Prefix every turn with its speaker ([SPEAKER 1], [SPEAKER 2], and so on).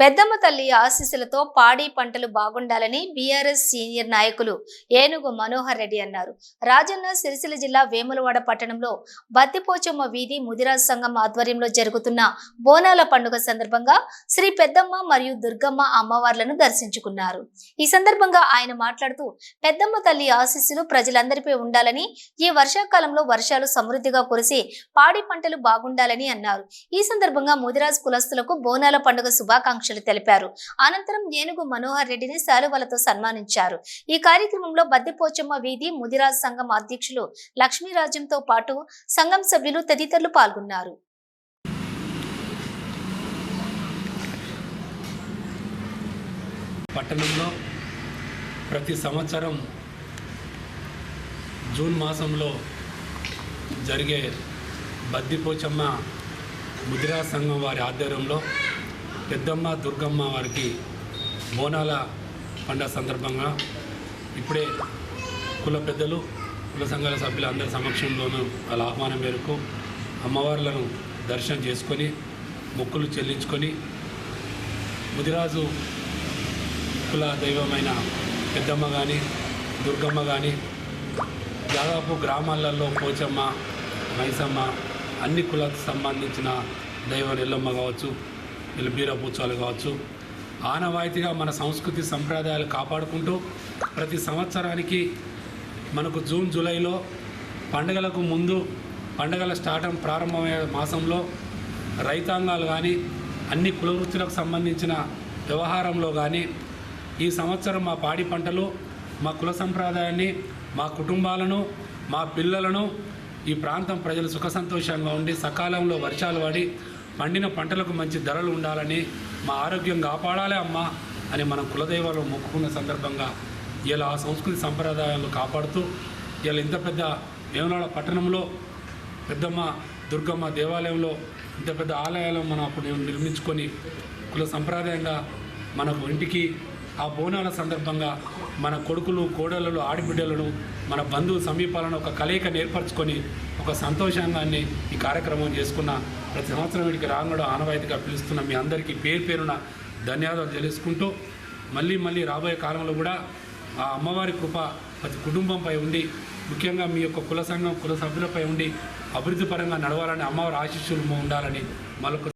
[SPEAKER 1] పెద్దమ్మ తల్లి ఆశీస్సులతో పాడి పంటలు బాగుండాలని బీఆర్ఎస్ సీనియర్ నాయకులు ఏనుగు మనోహర్ రెడ్డి అన్నారు. రాజన్న సిరిసిల్ల జిల్లా వేములవాడ పట్టణంలో బత్తిపోచమ్మ వీధి ముదిరాజ్ సంఘం ఆధ్వర్యంలో జరుగుతున్న బోనాల పండుగ సందర్భంగా శ్రీ పెద్దమ్మ మరియు దుర్గమ్మ అమ్మవార్లను దర్శించుకున్నారు. ఈ సందర్భంగా ఆయన మాట్లాడుతూ పెద్దమ్మ తల్లి ఆశీస్సులు ప్రజలందరిపై ఉండాలని ఈ వర్షాకాలంలో వర్షాలు సమృద్ధిగా కురిసి పాడి పంటలు బాగుండాలని అన్నారు. ఈ సందర్భంగా ముదిరాజ్ కులస్తులకు బోనాల పండుగ శుభాకాంక్ష శుభాకాంక్షలు తెలిపారు. అనంతరం ఏనుగు మనోహర్ రెడ్డిని శాలువలతో సన్మానించారు. ఈ కార్యక్రమంలో బద్దెపోచమ్మ వీధి ముదిరాజ్ సంఘం అధ్యక్షులు లక్ష్మీరాజ్యంతో పాటు సంఘం సభ్యులు తదితరులు పాల్గొన్నారు.
[SPEAKER 2] పట్టణంలో ప్రతి సంవత్సరం జూన్ మాసంలో జరిగే బద్దిపోచమ్మ ముదిరా సంఘం వారి ఆధ్వర్యంలో పెద్దమ్మ దుర్గమ్మ వారికి బోనాల పండుగ సందర్భంగా ఇప్పుడే కుల పెద్దలు కుల సంఘాల సభ్యుల అందరి సమక్షంలోనూ వాళ్ళ ఆహ్వానం మేరకు అమ్మవార్లను దర్శనం చేసుకొని మొక్కులు చెల్లించుకొని ముదిరాజు కుల దైవమైన పెద్దమ్మ కానీ దుర్గమ్మ కానీ దాదాపు గ్రామాలలో పోచమ్మ మైసమ్మ అన్ని కులకు సంబంధించిన దైవం నెల్లమ్మ కావచ్చు వీళ్ళు పూచాలు కావచ్చు. ఆనవాయితీగా మన సంస్కృతి సంప్రదాయాలు కాపాడుకుంటూ ప్రతి సంవత్సరానికి మనకు జూన్ జూలైలో పండుగలకు ముందు పండుగల స్టార్టం ప్రారంభమయ్యే మాసంలో రైతాంగాలు కానీ అన్ని కులవృత్తులకు సంబంధించిన వ్యవహారంలో కానీ ఈ సంవత్సరం మా పాడి పంటలు మా కుల సంప్రదాయాన్ని మా కుటుంబాలను మా పిల్లలను ఈ ప్రాంతం ప్రజలు సుఖ సంతోషంగా ఉండి సకాలంలో వర్షాలు పడి పండిన పంటలకు మంచి ధరలు ఉండాలని మా ఆరోగ్యం కాపాడాలి అమ్మా అని మనం కులదైవాలు మొక్కుకున్న సందర్భంగా ఇలా ఆ సంస్కృతి సంప్రదాయాలు కాపాడుతూ ఇలా ఇంత పెద్ద వేమనాడ పట్టణంలో పెద్దమ్మ దుర్గమ్మ దేవాలయంలో ఇంత పెద్ద ఆలయాలు మనం అప్పుడు నిర్మించుకొని కుల సంప్రదాయంగా మనకు ఇంటికి ఆ బోనాల సందర్భంగా మన కొడుకులు కోడళ్ళు ఆడిబిడ్డలను మన బంధువు సమీపాలను ఒక కలయిక ఏర్పరచుకొని ఒక సంతోషాన్ని ఈ కార్యక్రమం చేసుకున్న ప్రతి సంవత్సరం వీటికి రాంగడం ఆనవాయితీగా పిలుస్తున్న మీ అందరికీ పేరు పేరున ధన్యవాదాలు తెలుసుకుంటూ మళ్ళీ మళ్ళీ రాబోయే కాలంలో కూడా ఆ అమ్మవారి కృప ప్రతి కుటుంబంపై ఉండి ముఖ్యంగా మీ యొక్క కుల సంఘం కుల సభ్యులపై ఉండి అభివృద్ధి పరంగా నడవాలని అమ్మవారి ఆశీస్సులు ఉండాలని మరొక